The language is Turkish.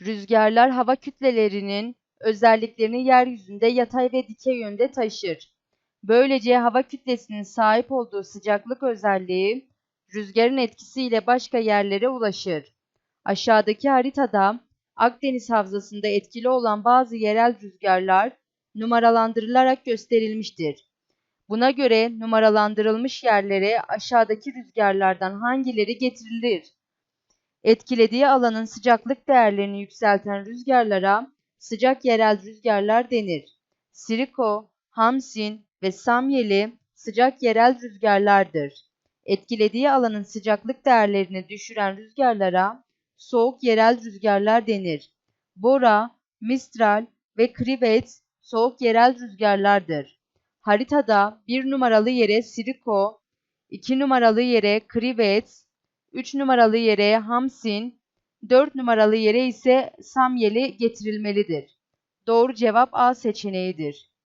Rüzgarlar hava kütlelerinin özelliklerini yeryüzünde yatay ve dikey yönde taşır. Böylece hava kütlesinin sahip olduğu sıcaklık özelliği rüzgarın etkisiyle başka yerlere ulaşır. Aşağıdaki haritada Akdeniz Havzası'nda etkili olan bazı yerel rüzgarlar numaralandırılarak gösterilmiştir. Buna göre numaralandırılmış yerlere aşağıdaki rüzgarlardan hangileri getirilir? Etkilediği alanın sıcaklık değerlerini yükselten rüzgarlara sıcak yerel rüzgarlar denir. Siriko, Hamsin ve Samyeli sıcak yerel rüzgarlardır. Etkilediği alanın sıcaklık değerlerini düşüren rüzgarlara soğuk yerel rüzgarlar denir. Bora, Mistral ve Krivet soğuk yerel rüzgarlardır. Haritada bir numaralı yere Siriko, iki numaralı yere Krivet, üç numaralı yere Hamsin, dört numaralı yere ise Samyeli getirilmelidir. Doğru cevap A seçeneğidir.